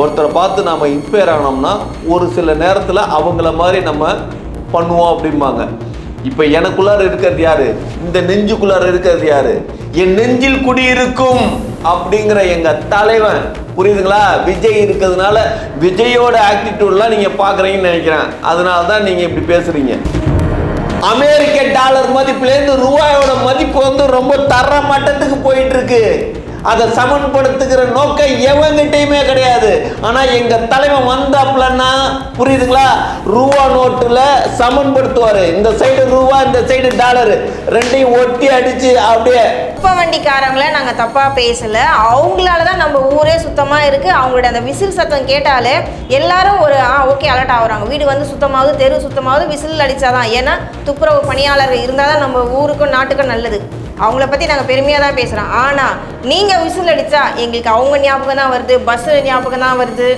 ஒருத்தரை பார்த்து நாம் இன்ஸ்பயர் ஆனோம்னா ஒரு சில நேரத்தில் அவங்கள மாதிரி நம்ம பண்ணுவோம் அப்படிம்பாங்க. இப்போ எனக்குள்ளார இருக்கிறது யாரு? இந்த நெஞ்சுக்குள்ளார இருக்கிறது யாரு? என் நெஞ்சில் குடியிருக்கும் அப்படிங்கிற எங்க தலைவன். புரியுதுங்களா? விஜய் இருக்கிறதுனால விஜயோட ஆக்டிடியூட்லாம் நீங்க பாக்குறீங்கன்னு நினைக்கிறேன். அதனால தான் நீங்க இப்படி பேசுறீங்க. அமெரிக்க டாலர் மதிப்புலேருந்து ரூபாயோட மதிப்பு வந்து ரொம்ப தர மட்டத்துக்கு போயிட்டு இருக்கு. அதை சமன்படுத்துகிற நோக்கம் எவங்கிட்டையுமே கிடையாது. ஆனா எங்க தலைவன் வந்தாப்லன்னா புரியுதுங்களா? ரூபா நோட்டுல சமன்படுத்துவாரு. இந்த சைடு ரூபா இந்த சைடு டாலர். ரெண்டையும் ஒட்டி அடிச்சு அப்படியே குப்பை வண்டிக்காரங்கள நாங்க தப்பா பேசல. அவங்களால தான் நம்ம ஊரே சுத்தமா இருக்கு. அவங்களோட அந்த விசில் சத்தம் கேட்டாலே எல்லாரும் ஒரு ஆ ஓகே அலர்ட் ஆகுறாங்க. வீடு வந்து சுத்தமாகுது தெரு சுத்தமாகுது விசில் அடிச்சாதான். ஏன்னா துப்புரவு பணியாளர் இருந்தால் தான் நம்ம ஊருக்கும் நாட்டுக்கும் நல்லது. அவங்கள பற்றி நாங்கள் பெருமையாக தான் பேசுகிறோம் ஆனால் நீங்கள் விசில் அடித்தா எங்களுக்கு அவங்க ஞாபகம் தான் வருது பஸ்ஸு ஞாபகம் தான் வருது.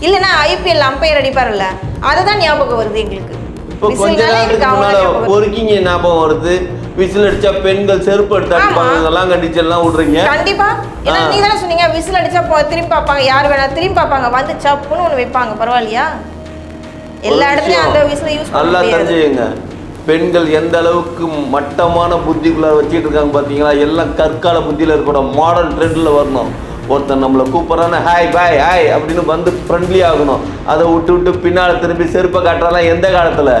இல்லைன்னா ஐபிஎல் அம்பையர் அடிப்பார்ல அதை தான் ஞாபகம் வருது எங்களுக்கு. இப்போ கொஞ்ச நேரத்துக்கு. பொறுக்கிங்க ஞாபகம் வருது. விசில் அடிச்சா பெண்கள் செருப்பு எடுத்து. அடிப்பாங்க இதெல்லாம் கண்டிச்சு எல்லாம் விடுறீங்க. கண்டிப்பா. ஏன்னா ஆ. நீ தானே சொன்னீங்க விசில் அடிச்சா போ- திரும்பி பார்ப்பாங்க. யார் வேணா திரும்பி பார்ப்பாங்க. வந்து சப்புன்னு ஒன்று வைப்பாங்க. பரவாயில்லையா? எல்லா இடத்துலயும் அந்த விசில் யூஸ் பண்ண நல்லா முடியாது. தெரிஞ்சுக்கங்க. பெண்கள் எந்த அளவுக்கு மட்டமான புத்திக்குள்ள வச்சுட்டு இருக்காங்க பார்த்தீங்களா? எல்லாம் கற்கால புத்தியில் இருக்கிற மாடர்ன் ட்ரெண்டில் வரணும். ஒருத்தன் நம்மளை கூப்பிட்றான ஹாய் பாய் ஹாய் அப்படின்னு வந்து ஃப்ரெண்ட்லி ஆகணும். அதை விட்டு விட்டு பின்னால் திரும்பி செருப்பை காட்டுறாலாம் எந்த காலத்தில்?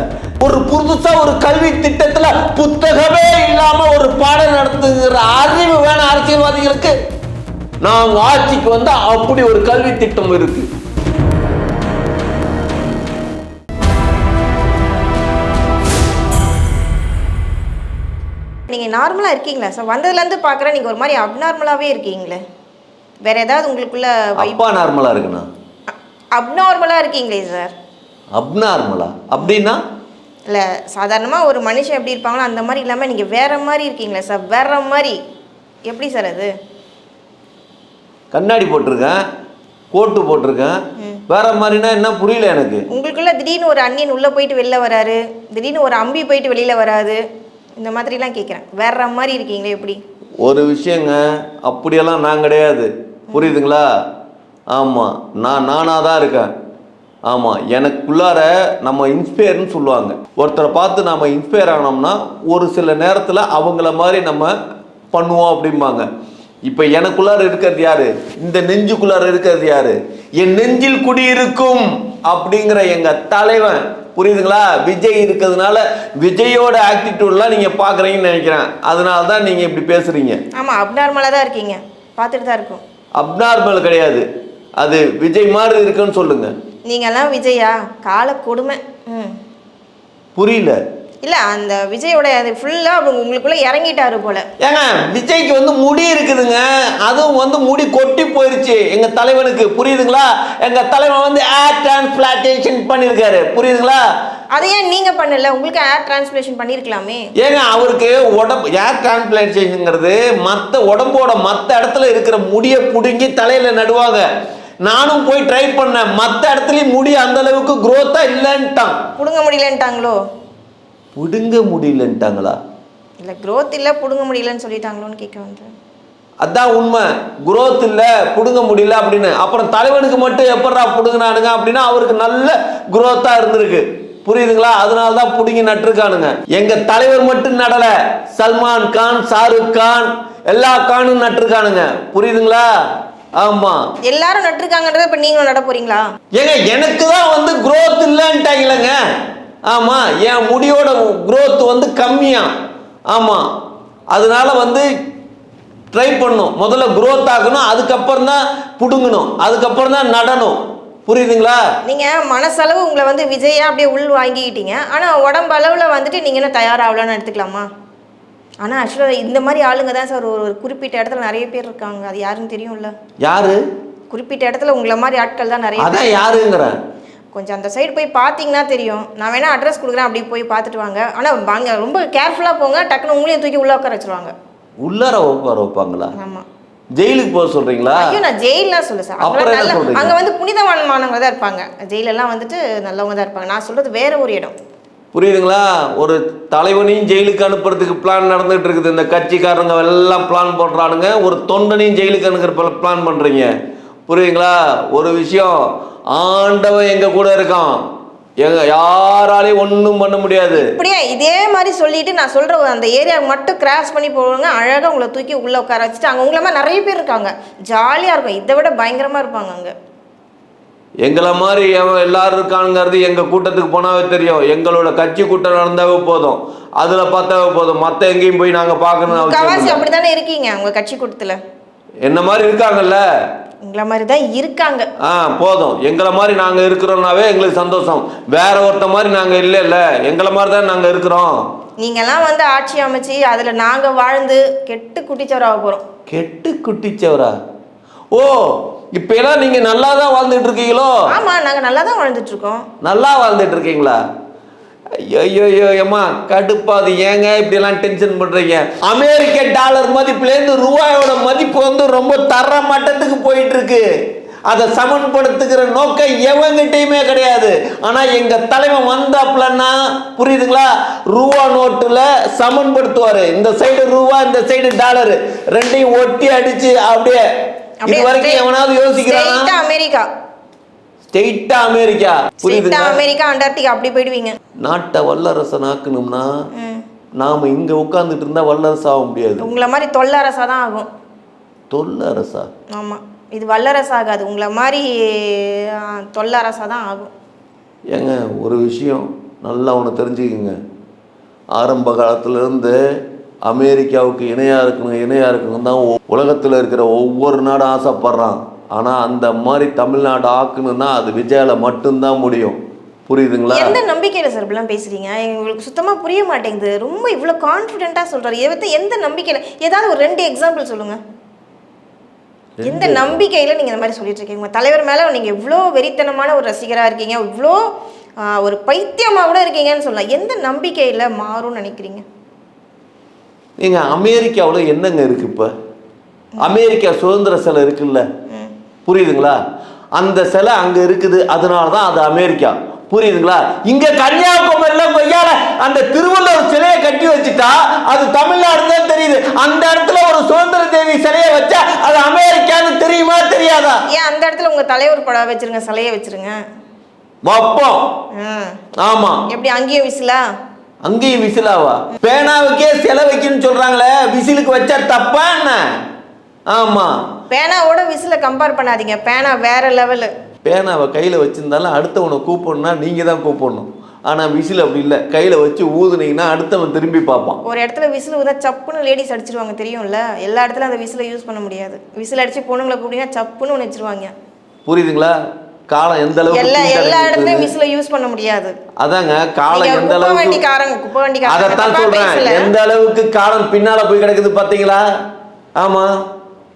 ஒரு புதுசாக ஒரு கல்வி திட்டத்தில் புத்தகமே இல்லாமல் ஒரு பாடம் நடத்துகிற அறிவு வேணும் அரசியல்வாதிகளுக்கு. நாங்கள் ஆட்சிக்கு வந்தால் அப்படி ஒரு கல்வி திட்டம் இருக்குது நீங்க நார்மலா இருக்கீங்களா? சார் வந்ததுல இருந்து பார்க்குறேன் நீங்க ஒரு மாதிரி அப்நார்மலாவே இருக்கீங்களே. வேற ஏதாவது உங்களுக்குள்ள அப்பா நார்மலா இருக்குண்ணா. அப்நார்மலா இருக்கீங்களே சார் அப்நார்மலா அப்படின்னா? இல்ல சாதாரணமா ஒரு மனுஷன் எப்படி இருப்பாங்களோ அந்த மாதிரி இல்லாம நீங்க வேற மாதிரி இருக்கீங்களே சார் வேற மாதிரி. எப்படி சார் அது? கண்ணாடி போட்டிருக்கேன் கோட்டு போட்டிருக்கேன். வேற மாதிரினா என்ன புரியல எனக்கு? உங்களுக்குள்ள திடீர்னு ஒரு அண்ணியன் உள்ள போயிட்டு வெளில வராரு திடீர்னு ஒரு அம்பி போயிட்டு வெளியில வராது. இந்த மாதிரிலாம் கேட்குறேன் வேற மாதிரி இருக்கீங்களே எப்படி? ஒரு விஷயங்க அப்படியெல்லாம் நான் கிடையாது. புரியுதுங்களா? ஆமாம் நான் நானாக தான் இருக்கேன். ஆமாம் எனக்குள்ளார நம்ம இன்ஸ்பயர்னு சொல்லுவாங்க. ஒருத்தரை பார்த்து நம்ம இன்ஸ்பயர் ஆனோம்னா ஒரு சில நேரத்தில் அவங்கள மாதிரி நம்ம பண்ணுவோம் அப்படிம்பாங்க. இப்போ எனக்குள்ளார இருக்கிறது யாரு? இந்த நெஞ்சுக்குள்ளார இருக்கிறது யாரு? என் நெஞ்சில் குடியிருக்கும் அப்படிங்கிற எங்கள் தலைவன் புரியுதுங்களா? விஜய் இருக்கிறதுனால விஜயோட ஆட்டிடியூட்லாம் நீங்க பாக்குறீங்கன்னு நினைக்கிறேன். அதனால தான் நீங்க இப்படி பேசுறீங்க. ஆமா அப்நார்மலாக தான் இருக்கீங்க. பார்த்துட்டு தான் இருக்கும். அப்நார்மல் கிடையாது. அது விஜய் மாதிரி இருக்குன்னு சொல்லுங்க. நீங்கெல்லாம் விஜயா? கால கொடுமை. ம். புரியல. இல்லை அந்த விஜயோட அது ஃபுல்லாக அவங்க உங்களுக்குள்ளே இறங்கிட்டாரு போல. ஏங்க விஜய்க்கு வந்து முடி இருக்குதுங்க. அதுவும் வந்து முடி கொட்டி போயிருச்சு. எங்க தலைவனுக்கு புரியுதுங்களா? எங்க தலைவன் வந்து ஏர் டிரான்ஸ்பிளான்டேஷன் பண்ணியிருக்காரு புரியுதுங்களா? அதை ஏன் நீங்கள் பண்ணல? உங்களுக்கு ஏர் டிரான்ஸ்லேஷன் பண்ணியிருக்கலாமே ஏங்க அவருக்கு உடம்பு ஏர் டிரான்ஸ்பிளான்டேஷனுங்கிறது மற்ற உடம்போட மற்ற இடத்துல இருக்கிற முடியை பிடுங்கி தலையில நடுவாங்க. நானும் போய் ட்ரை பண்ணேன். மற்ற இடத்துலயும் முடி அந்த அளவுக்கு growth-ஆ இல்லைன்ட்டான். பிடுங்க முடியலன்ட்டாங்களோ? பிடுங்க முடியலன்ட்டாங்களா? இல்லை growth இல்லை பிடுங்க முடியலன்னு சொல்லிட்டாங்களோன்னு கேட்க வந்தேன். அதான் உண்மை. Growth இல்ல பிடுங்க முடியல அப்படின்னு. அப்புறம் தலைவனுக்கு மட்டும் எப்படா பிடுங்கினானுங்க அப்படின்னா அவருக்கு நல்ல growth-ஆ இருந்திருக்கு. புரியுதுங்களா? அதனால தான் பிடுங்கி நட்டிருக்கானுங்க. எங்க தலைவர் மட்டும் நடல. சல்மான் கான் ஷாருக் கான் எல்லா கானும் நட்டிருக்கானுங்க. புரியுதுங்களா? ஆமா. எல்லாரும் நட்டிருக்காங்கன்றத இப்போ நீங்களும் நட போறீங்களா? ஏங்க எனக்கு தான் வந்து growth இல்லைன்ட்டாங்களேங்க ஆமா என் முடியோட growth வந்து கம்மியா. ஆமா அதனால வந்து ட்ரை பண்ணும் முதல்ல growth ஆகணும் அதுக்கப்புறம் தான் புடுங்கணும். அதுக்கப்புறம் தான் நடணும். புரியுதுங்களா? நீங்கள் மனசளவு உங்களை வந்து விஜயா அப்படியே உள் வாங்கிக்கிட்டீங்க. ஆனால் உடம்பு அளவில் வந்துட்டு நீங்கள் இன்னும் தயாராகலான்னு எடுத்துக்கலாமா? ஆனால் ஆக்சுவலாக இந்த மாதிரி ஆளுங்க தான் சார். ஒரு ஒரு குறிப்பிட்ட இடத்துல நிறைய பேர் இருக்காங்க. அது யாருன்னு தெரியும்ல? யாரு? குறிப்பிட்ட இடத்துல உங்களை மாதிரி ஆட்கள் தான் நிறைய அதான் யாருங்கிறேன். கொஞ்சம் அந்த சைடு போய் பார்த்தீங்கன்னா தெரியும். நான் வேணா அட்ரஸ் கொடுக்குறேன் அப்படி போய் பார்த்துட்டு வாங்க. ஆனால் வாங்க ரொம்ப கேர்ஃபுல்லாக போங்க. டக்குன்னு உங்களையும் தூக்கி உள்ள உட்கார வச்சிருவாங்க. உள்ளார உட்கார வைப்பாங்களா? ஆமாம் ஜெயிலுக்கு போக சொல்றீங்களா? ஐயோ நான் ஜெயிலாம் சொல்ல சார். அப்புறம்? அங்கே வந்து புனிதமானவங்க தான் இருப்பாங்க. ஜெயிலெல்லாம் வந்துட்டு நல்லவங்க தான் இருப்பாங்க. நான் சொல்றது வேற ஒரு இடம். புரியுதுங்களா? ஒரு தலைவனையும் ஜெயிலுக்கு அனுப்புறதுக்கு பிளான் நடந்துட்டு இருக்குது. இந்த கட்சிக்காரங்க எல்லாம் பிளான் போடுறானுங்க. ஒரு தொண்டனையும் ஜெயிலுக்கு அனுப்புற பிளான் பண்றீங்க. புரியுதுங்களா? ஒரு விஷயம் ஆண்டவன் எங்க கூட இருக்கான்? எங்க யாராலையும் ஒன்றும் பண்ண முடியாது. இப்படியே இதே மாதிரி சொல்லிட்டு நான் சொல்ற அந்த ஏரியாவுக்கு மட்டும் கிராஸ் பண்ணி போடுவாங்க அழகா உங்களை தூக்கி உள்ள உட்கார வச்சுட்டு அங்க உங்களை மாதிரி நிறைய பேர் இருக்காங்க. ஜாலியா இருக்கும். இதை விட பயங்கரமா இருப்பாங்க அங்க. எங்களை மாதிரி எல்லாரும் இருக்கானுங்கிறது எங்க கூட்டத்துக்கு போனாவே தெரியும். எங்களோட கட்சி கூட்டம் நடந்தாவே போதும். அதுல பார்த்தாவே போதும். மத்த எங்கேயும் போய் நாங்க பார்க்கணும்னு அவசியம் கவாசி இல்லை. அப்படித்தானே இருக்கீங்க உங்க கட்சி கூட்டத்துல? என்ன மாதிரி இருக்காங்கல்ல? உங்களை மாதிரி தான் இருக்காங்க. ஆ போதும். எங்களை மாதிரி நாங்க இருக்கிறோம்னாவே எங்களுக்கு சந்தோஷம். வேற ஒருத்த மாதிரி நாங்க இல்ல இல்ல எங்களை மாதிரி தான் நாங்க இருக்கிறோம். நீங்கெல்லாம் வந்து ஆட்சி அமைச்சு அதுல நாங்க வாழ்ந்து கெட்டு குட்டிச்சவராக போறோம். கெட்டு குட்டிச்சவரா? ஓ இப்ப எல்லாம் நீங்க நல்லா தான் வாழ்ந்துட்டு இருக்கீங்களோ? ஆமா நாங்க நல்லா தான் வாழ்ந்துட்டு இருக்கோம். நல்லா வாழ்ந்துட்டு இருக்கீங்களா? ஐயோ ஏம்மா கடுப்பாது. ஏங்க இப்படி எல்லாம் டென்ஷன் பண்றீங்க? அமெரிக்க டாலர் மதிப்புலேருந்து ரூபாயோட மதிப்பு வந்து ரொம்ப தர மட்டத்துக்கு போயிட்டு இருக்கு அதை சமன்படுத்துகிற நோக்கம் எவங்கிட்டையுமே கிடையாது. ஆனா எங்க தலைவன் வந்தாப்புலன்னா புரியுதுங்களா? ரூபா நோட்டுல சமன்படுத்துவாரு. இந்த சைடு ரூபா இந்த சைடு டாலர் ரெண்டையும் ஒட்டி அடிச்சு அப்படியே இது வரைக்கும் எவனாவது யோசிக்கிறானா? அமெரிக்கா. ஸ்டெயிட்டா அமெரிக்கா. புரியுதுங்களா? அமெரிக்கா அண்டார்டிகா அப்படி போயிடுவீங்க. நாட்டை வல்லரசன் ஆக்கணும்னா. நாம இங்க உட்கார்ந்துட்டு இருந்தா வல்லரசு ஆக முடியாது. உங்களை மாதிரி தொல்லரசா தான் ஆகும். தொல்லரசா? ஆமா. இது வல்லரசு ஆகாது. உங்களை மாதிரி தொல்லரசா தான் ஆகும். ஏங்க ஒரு விஷயம் நல்லா ஒன்று தெரிஞ்சுக்கங்க. ஆரம்ப காலத்துல இருந்து அமெரிக்காவுக்கு இணையாக இருக்கணும் இணையாக இருக்கணும் தான் உலகத்தில் இருக்கிற ஒவ்வொரு நாடும் ஆசைப்படுறான். ஆனால் அந்த மாதிரி தமிழ்நாடு ஆக்கணும்னா அது விஜயால மட்டும்தான் முடியும். புரியுதுங்களா? எந்த நம்பிக்கையில சார் இப்படிலாம் பேசுறீங்க? எங்களுக்கு சுத்தமா புரிய மாட்டேங்குது. ரொம்ப இவ்வளோ கான்ஃபிடென்ட்டா சொல்றாரு. இதை பத்தி எந்த நம்பிக்கையில? ஏதாவது ஒரு ரெண்டு எக்ஸாம்பிள் சொல்லுங்க. எந்த நம்பிக்கையில நீங்க இந்த மாதிரி சொல்லிட்டு இருக்கீங்க? உங்க தலைவர் மேல நீங்க இவ்வளோ வெறித்தனமான ஒரு ரசிகரா இருக்கீங்க. இவ்வளோ ஒரு பைத்தியமா கூட இருக்கீங்கன்னு சொல்லலாம். எந்த நம்பிக்கையில மாறும்னு நினைக்கிறீங்க? நீங்க அமெரிக்காவில் என்னங்க இருக்கு இப்போ? அமெரிக்கா சுதந்திர சிலை இருக்குல்ல. புரியுதுங்களா? அந்த சிலை அங்க இருக்குது அதனால தான் அது அமெரிக்கா. புரியுதுங்களா? இங்க கன்னியாகுமரியில கொய்யால அந்த திருவள்ளுவர் சிலையை கட்டி வச்சுட்டா அது தமிழ்நாடு தான் தெரியுது. அந்த இடத்துல ஒரு சுதந்திர தேவி சிலையை வச்சா அது அமெரிக்கான்னு தெரியுமா தெரியாதா? ஏன் அந்த இடத்துல உங்க தலைவர் படம் வச்சிருங்க சிலையை வச்சிருங்க. வைப்போம். ஆமா. எப்படி அங்கேயும் விசிலா? அங்கேயும் விசிலாவா? பேனாவுக்கே சிலை வைக்கணும்னு சொல்றாங்களே விசிலுக்கு வச்சா தப்பா என்ன? ஆமா. பேனாவோட விசில கம்பேர் பண்ணாதீங்க. பேனா வேற லெவலு பேனாவை கையில் வச்சிருந்தாலும் அடுத்தவனை கூப்பிடணும்னா நீங்கள் தான் கூப்பிடணும். ஆனால் விசில் அப்படி இல்லை. கையில் வச்சு ஊதுனீங்கன்னா அடுத்தவன் திரும்பி பார்ப்பான். ஒரு இடத்துல விசில் ஊதா சப்புன்னு லேடிஸ் அடிச்சிருவாங்க தெரியும்ல? எல்லா இடத்துலயும் அந்த விசிலை யூஸ் பண்ண முடியாது. விசில் அடிச்சு பொண்ணுங்களை கூப்பிட்டீங்கன்னா சப்புன்னு ஒன்று வச்சிருவாங்க. புரியுதுங்களா? காலம் எந்த அளவுக்கு எல்லா எல்லா இடத்துலயும். விசில யூஸ் பண்ண முடியாது. அதாங்க காலம் நீங்க எந்த அளவுக்கு வண்டிக்காரங்க குப்பை வண்டிக்காரங்க அதைத்தான் சொல்றேன். எந்த அளவுக்கு காலம் பின்னால போய் கிடக்குது பாத்தீங்களா ஆமா.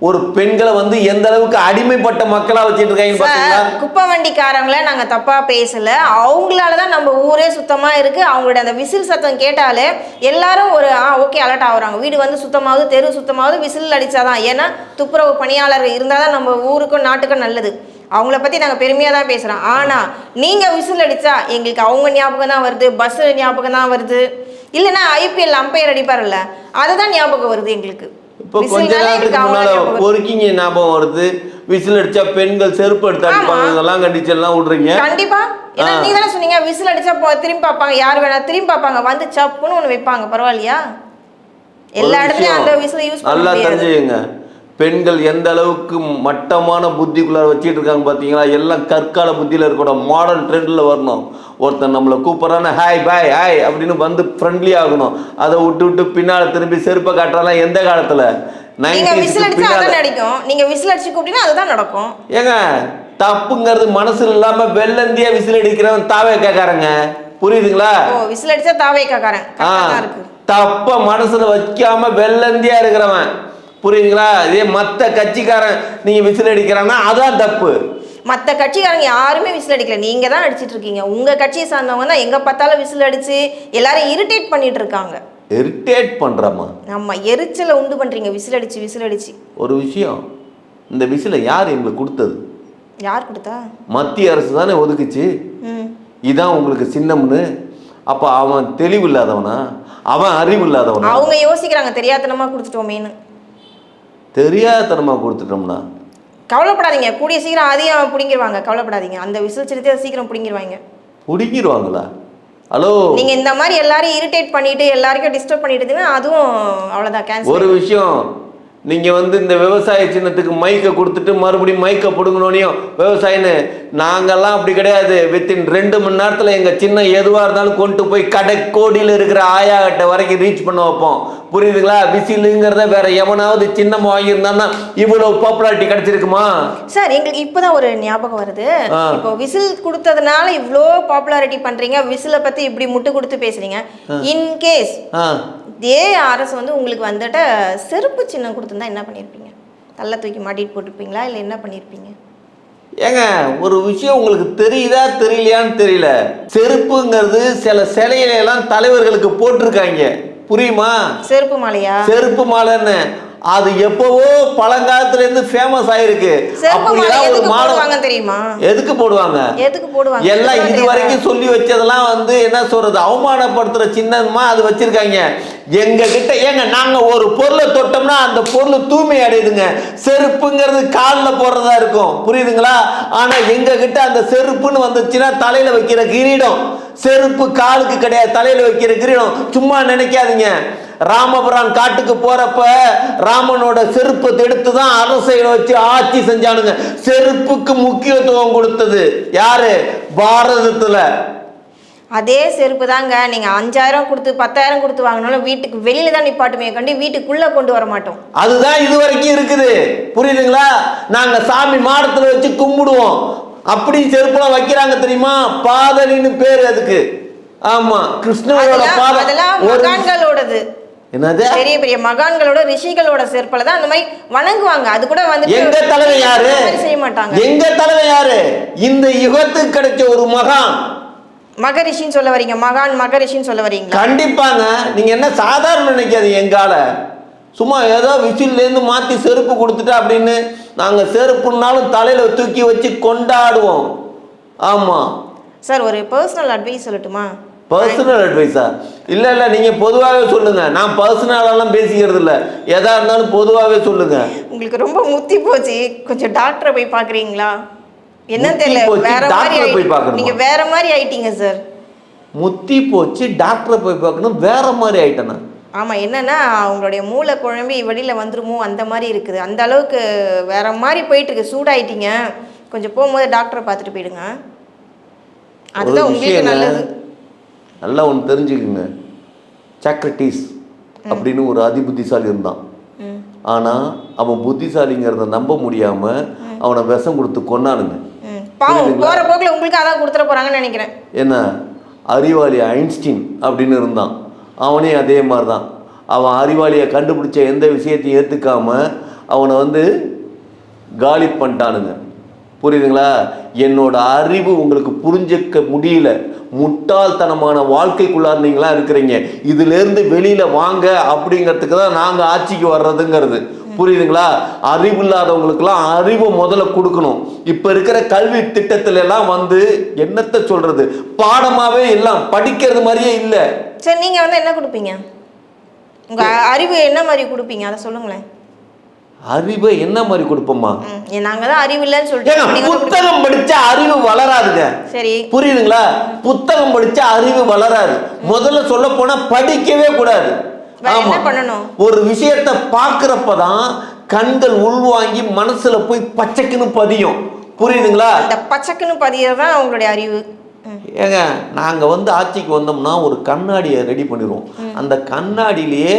ஒரு பெண்களை வந்து எந்த அளவுக்கு அடிமைப்பட்ட மக்களா வச்சிட்டு இருக்காங்க குப்பை வண்டிக்காரங்கள நாங்க தப்பா பேசல. அவங்களால தான் நம்ம ஊரே சுத்தமா இருக்கு. அவங்களோட அந்த விசில் சத்தம் கேட்டாலே எல்லாரும் ஒரு ஆ ஓகே அலர்ட் ஆகுறாங்க. வீடு வந்து சுத்தமாவது தெரு சுத்தமாவது விசில் அடிச்சாதான். ஏன்னா துப்புரவு பணியாளர்கள் இருந்தால் தான் நம்ம ஊருக்கும் நாட்டுக்கும் நல்லது. அவங்கள பத்தி நாங்க பெருமையா தான் பேசுறோம். ஆனா நீங்க விசில் அடிச்சா எங்களுக்கு அவங்க ஞாபகம் தான் வருது பஸ் ஞாபகம் தான் வருது. இல்லைன்னா ஐபிஎல் அம்பையர் அடிப்பார்ல அதுதான் ஞாபகம் வருது எங்களுக்கு. இப்போ கொஞ்ச நேரத்துக்கு முன்னால. பொறுக்கிங்க ஞாபகம் வருது. விசில் அடிச்சா பெண்கள் செருப்பு எடுத்து அடிப்பாங்க. இதெல்லாம் கண்டிச்சு எல்லாம் விடுறீங்க. கண்டிப்பா. ஏன்னா. நீ தானே சொன்னீங்க விசில் அடிச்சா திரும்பி பார்ப்பாங்க. யார் வேணா திரும்பி பார்ப்பாங்க. வந்து சப்புன்னு ஒன்று வைப்பாங்க. பரவாயில்லையா? எல்லா இடத்துலயும் அந்த விசில யூஸ் நல்லா தெரிஞ்சுக்கங்க. பெண்கள் எந்த அளவுக்கு மட்டமான புத்திக்குள்ள வச்சிட்டு இருக்காங்க பாத்தீங்களா? எல்லாம் கற்கால புத்தியில இருக்கக்கூடாது மாடர்ன் ட்ரெண்ட்ல வரணும். ஒருத்தன் நம்மளை கூப்பிட்றான ஹாய் பாய் ஹாய் அப்படின்னு வந்து ஃப்ரெண்ட்லி ஆகணும். அதை விட்டு விட்டு பின்னால திரும்பி செருப்பை காட்டுறாலாம் எந்த காலத்துல? நீங்க விசில் 90s அடிச்சா பின்னால. அதான் நடிக்கும் நீங்க விசில் அடிச்சு கூப்பிட்டீங்கன்னா அதுதான் நடக்கும். ஏங்க தப்புங்கிறது மனசுல இல்லாம வெள்ளந்தியா விசில் அடிக்கிறவன் தாவே கேட்காரங்க புரியுதுங்களா விசில் அடிச்சா தாவே காக்காரன் தப்ப மனசுல வைக்காம வெள்ளந்தியா இருக்கிறவன். புரியுதுங்களா? இதே மத்த கட்சிக்காரன் நீங்க விசில் அடிக்கிறான்னா அதான் தப்பு. மத்த கட்சிக்காரங்க யாருமே விசில் அடிக்கல. நீங்க தான் அடிச்சிட்டு இருக்கீங்க. உங்க கட்சியை சார்ந்தவங்க தான் எங்க பார்த்தாலும் விசில் அடிச்சு எல்லாரும் இரிட்டேட் பண்ணிட்டு இருக்காங்க. இரிட்டேட் பண்றமா? ஆமா எரிச்சலை உண்டு பண்றீங்க. விசில் அடிச்சு விசில் அடிச்சு. ஒரு விஷயம். இந்த விசிலை யார் எங்களுக்கு கொடுத்தது? யார் கொடுத்தா? மத்திய அரசு தானே ஒதுக்குச்சு. ம். இதான் உங்களுக்கு சின்னம்னு. அப்ப அவன் தெளிவு இல்லாதவனா? அவன் அறிவு இல்லாதவனா? அவங்க யோசிக்கிறாங்க. தெரியாதனமா கொடுத்துட்டோமேன்னு. தெரியாதனமா கொடுத்துட்டோம்னா? கவலைப்படாதீங்க. கூடிய சீக்கிரம் அதையும் பிடிங்கிருவாங்க. கவலைப்படாதீங்க. அந்த விசில் சிறுத்தை சீக்கிரம் பிடிங்கிருவாங்க. பிடிங்கிருவாங்களா? ஹலோ. நீங்க இந்த மாதிரி எல்லாரையும் இரிட்டேட் பண்ணிட்டு எல்லாருக்கும் டிஸ்டர்ப் பண்ணிட்டு அதுவும் அவ்வளவுதான். கேன்சல் ஒரு விஷயம். நீங்க வந்து இந்த விவசாய சின்னத்துக்கு மைக்கை கொடுத்துட்டு மறுபடியும் மைக்கை பிடுங்கணுனையும் விவசாயின்னு நாங்கெல்லாம் அப்படி கிடையாது. வித்தின் ரெண்டு மணி நேரத்துல எங்க சின்ன எதுவா இருந்தாலும் கொண்டு போய் கடைக்கோடியில் இருக்கிற ஆயா கிட்ட வரைக்கும் ரீச் பண்ண வைப்போம். புரியுதுங்களா? விசிலுங்கிறத வேற எவனாவது சின்னம் வாங்கியிருந்தான்னா இவ்வளவு பாப்புலாரிட்டி கிடைச்சிருக்குமா? சார் எங்களுக்கு இப்போதான் ஒரு ஞாபகம் வருது. இப்போ விசில் கொடுத்ததுனால இவ்வளோ பாப்புலாரிட்டி பண்றீங்க. விசிலை பத்தி இப்படி முட்டு கொடுத்து பேசுறீங்க. இன்கேஸ் இதே அரசு வந்து உங்களுக்கு வந்துட்டு செருப்பு சின்னம் கொடுத்துருந்தா என்ன பண்ணியிருப்பீங்க தள்ள தூக்கி மாட்டிட்டு போட்டிருப்பீங்களா? இல்லை என்ன பண்ணியிருப்பீங்க ஏங்க ஒரு விஷயம் உங்களுக்கு தெரியுதா தெரியலையான்னு தெரியல. செருப்புங்கிறது சில சிலையில எல்லாம் தலைவர்களுக்கு போட்டிருக்காங்க. புரியுமா? செருப்பு மாலையா? செருப்பு மாலைன்னு. அது எப்பவோ பழங்காலத்துல இருந்து ஃபேமஸ் ஆயிருக்கு அப்படிலாம் ஒரு போடுவாங்க தெரியுமா? எதுக்கு போடுவாங்க? எதுக்கு போடுவாங்க? எல்லாம் இது? வரைக்கும் சொல்லி வச்சதெல்லாம் வந்து என்ன சொல்றது? அவமானப்படுத்துற சின்னமா அது வச்சிருக்காங்க. எங்க கிட்ட ஏங்க நாங்க ஒரு பொருளை தொட்டோம்னா அந்த பொருள் தூய்மை அடையுதுங்க. செருப்புங்கிறது காலில் போடுறதா இருக்கும். புரியுதுங்களா? ஆனா எங்க கிட்ட அந்த செருப்புன்னு வந்துச்சுன்னா தலையில வைக்கிற கிரீடம். செருப்பு காலுக்கு கிடையாது. தலையில வைக்கிற கிரீடம். சும்மா நினைக்காதீங்க. ராமபுரான் காட்டுக்கு போறப்ப ராமனோட செருப்பை எடுத்து தான் அரசையில வச்சு ஆட்சி செஞ்சானுங்க. செருப்புக்கு முக்கியத்துவம் கொடுத்தது யாரு? பாரதத்துல. அதே செருப்பு தாங்க. நீங்க அஞ்சாயிரம் கொடுத்து பத்தாயிரம் கொடுத்து வாங்கினாலும் வீட்டுக்கு வெளியில தான் நிப்பாட்டுமே கண்டி வீட்டுக்குள்ள கொண்டு வர மாட்டோம். அதுதான் இது வரைக்கும் இருக்குது. புரியுதுங்களா? நாங்க சாமி மாடத்துல வச்சு கும்பிடுவோம். அப்படி செருப்புலாம் வைக்கிறாங்க தெரியுமா? பாதலின்னு பேரு அதுக்கு. ஆமா. கிருஷ்ணனோட பாதம் அதெல்லாம் மகான்களோடது. என்னது? பெரிய பெரிய மகான்களோட ரிஷிகளோட செருப்பில் தான் அந்த மாதிரி வணங்குவாங்க. அது கூட வந்து எங்க தலைவன் யாரு? செய்ய மாட்டாங்க. எங்க தலைவன் யாரு? இந்த யுகத்துக்கு கிடைச்ச ஒரு மகான். மகரிஷின்னு சொல்ல வரீங்க. மகான் மகரிஷின்னு சொல்ல வரீங்களா? கண்டிப்பாங்க. நீங்க என்ன சாதாரண நினைக்காதீங்க எங்கால சும்மா ஏதோ விசில்லேருந்து மாற்றி செருப்பு கொடுத்துட்டா அப்படின்னு நாங்கள் செருப்புனாலும் தலையில் தூக்கி வச்சு கொண்டாடுவோம். ஆமாம் சார் ஒரு பர்சனல் அட்வைஸ் சொல்லட்டுமா? பர்சனல் அட்வைஸா இல்லை இல்லை நீங்கள் பொதுவாகவே சொல்லுங்கள் நான் பர்சனலெல்லாம் பேசிக்கிறது இல்லை எதா இருந்தாலும் பொதுவாகவே சொல்லுங்கள் உங்களுக்கு ரொம்ப முத்தி போச்சு. கொஞ்சம் டாக்டரை போய் பார்க்குறீங்களா முத்தி தெரியல. வேற மாதிரி போய் பார்க்கணுமா? நீங்க வேற மாதிரி ஆயிட்டீங்க சார் முத்தி போச்சு டாக்டரை போய் பார்க்கணும் வேற மாதிரி ஆயிட்டேனா? ஆமா என்னன்னா அவங்களுடைய மூளை குழம்பி வெளியில வந்துருமோ? அந்த மாதிரி இருக்குது. அந்த அளவுக்கு வேற மாதிரி போயிட்டு இருக்கு சூடாயிட்டீங்க. கொஞ்சம் போகும்போது டாக்டரை பார்த்துட்டு போயிடுங்க. அதுதான் உங்களுக்கு நல்லது. நல்லா ஒன்று தெரிஞ்சுக்குங்க. சாக்ரட்டிஸ் அப்படின்னு ஒரு அதிபுத்திசாலி இருந்தான். ம். ஆனா அவன் புத்திசாலிங்கிறத நம்ப முடியாம அவனை விஷம் கொடுத்து. பாவம் போற போக்குல உங்களுக்கு அதான் கொடுத்துட போறாங்கன்னு நினைக்கிறேன். என்ன? அறிவாளி ஐன்ஸ்டீன் அப்படின்னு இருந்தான். அவனே அதே மாதிரி தான் அவன் அறிவாளியை கண்டுபிடிச்ச எந்த விஷயத்தையும் ஏற்றுக்காம அவனை வந்து காலி பண்ணிட்டானுங்க. புரியுதுங்களா? என்னோட அறிவு உங்களுக்கு புரிஞ்சுக்க முடியல. முட்டாள்தனமான வாழ்க்கைக்குள்ளார நீங்களா இருக்கிறீங்க. இதுலேருந்து வெளியில வாங்க அப்படிங்கிறதுக்கு தான் நாங்கள் ஆட்சிக்கு வர்றதுங்கிறது. புரியுதுங்களா? அறிவு இல்லாதவங்களுக்குலாம் அறிவை முதல்ல கொடுக்கணும். இப்போ இருக்கிற கல்வி திட்டத்துல எல்லாம் வந்து என்னத்தை சொல்றது? பாடமாவே எல்லாம் படிக்கிறது மாதிரியே இல்லை. சரி நீங்க வந்து என்ன கொடுப்பீங்க? உங்க அறிவு என்ன மாதிரி கொடுப்பீங்க? அதை சொல்லுங்களேன். அறிவை என்ன மாதிரி கொடுப்போமா நாங்க தான் அறிவு இல்லைன்னு சொல்லிட்டு. புத்தகம் படிச்சா அறிவு வளராதுங்க. சரி. புரியுதுங்களா? புத்தகம் படிச்சா அறிவு வளராது. முதல்ல சொல்ல போனா படிக்கவே கூடாது. ஆமா? ஒரு விஷயத்தை பார்க்கறப்பதான் கண்கள் உள்வாங்கி மனசுல போய் பச்சைக்குன்னு பதியும். புரியுதுங்களா? அந்த பச்சைக்குன்னு பதியறது உங்களுடைய அறிவு. ஏங்க நாங்கள் வந்து ஆட்சிக்கு வந்தோம்னா ஒரு கண்ணாடியை ரெடி பண்ணிடுவோம் அந்த கண்ணாடியிலேயே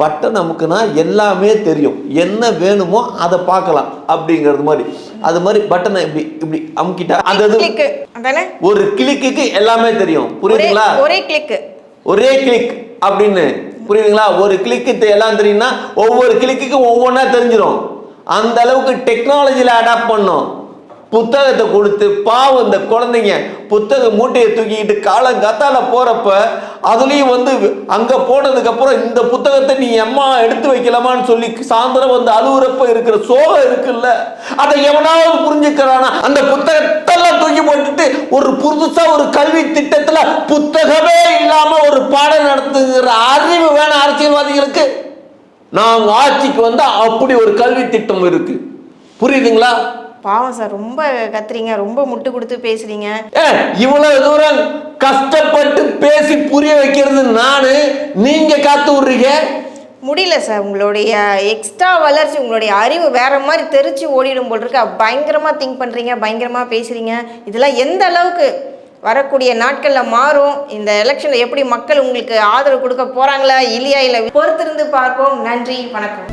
பட்டன் அமுக்குனா எல்லாமே தெரியும். என்ன வேணுமோ அதை பார்க்கலாம் அப்படிங்கிறது மாதிரி. அது மாதிரி பட்டனை இப்படி இப்படி அமுக்கிட்டா அது கிளிக்கு ஒரு கிளிக்குக்கு எல்லாமே தெரியும். புரியுதுங்களா? ஒரே கிளிக்கு ஒரே கிளிக் அப்படின்னு. புரியுதுங்களா? ஒரு கிளிக்கு எல்லாம் தெரியும்னா ஒவ்வொரு கிளிக்குக்கும் ஒவ்வொன்றா தெரிஞ்சிடும் அந்த அளவுக்கு டெக்னாலஜியில் அடாப்ட் பண்ணோம். புத்தகத்தை கொடுத்து பாவம் இந்த குழந்தைங்க புத்தக மூட்டையை தூக்கிக்கிட்டு காலங்காத்தால போறப்ப அதுலேயும் வந்து அங்க போனதுக்கு அப்புறம் இந்த புத்தகத்தை நீ அம்மா எடுத்து வைக்கலாமான்னு சொல்லி சாயந்தரம் வந்து அழுகுறப்ப இருக்கிற சோகம் இருக்குல்ல அதை எவனாவது புரிஞ்சுக்கிறானா? அந்த புத்தகத்தெல்லாம் தூக்கி போட்டுட்டு ஒரு புதுசா ஒரு கல்வி திட்டத்துல புத்தகமே இல்லாம ஒரு பாடம் நடத்துகிற அறிவு வேணும் அரசியல்வாதிகளுக்கு. நாங்க ஆட்சிக்கு வந்தா அப்படி ஒரு கல்வி திட்டம் இருக்கு. புரியுதுங்களா? பாவம் சார் ரொம்ப கத்துறீங்க ரொம்ப முட்டு கொடுத்து பேசுறீங்க. இவ்வளவு தூரம் கஷ்டப்பட்டு பேசி புரிய வைக்கிறது நானு நீங்க காத்து விடுறீங்க? முடியல சார் உங்களுடைய எக்ஸ்ட்ரா வளர்ச்சி உங்களுடைய அறிவு வேற மாதிரி தெரிச்சு ஓடிடும் போல் இருக்கு. பயங்கரமா திங்க் பண்றீங்க பயங்கரமா பேசுறீங்க. இதெல்லாம் எந்த அளவுக்கு வரக்கூடிய நாட்கள்ல மாறும்? இந்த எலெக்ஷன்ல எப்படி மக்கள் உங்களுக்கு ஆதரவு கொடுக்க போறாங்களா இல்லையா இல்லை பொறுத்திருந்து பார்ப்போம். நன்றி வணக்கம்.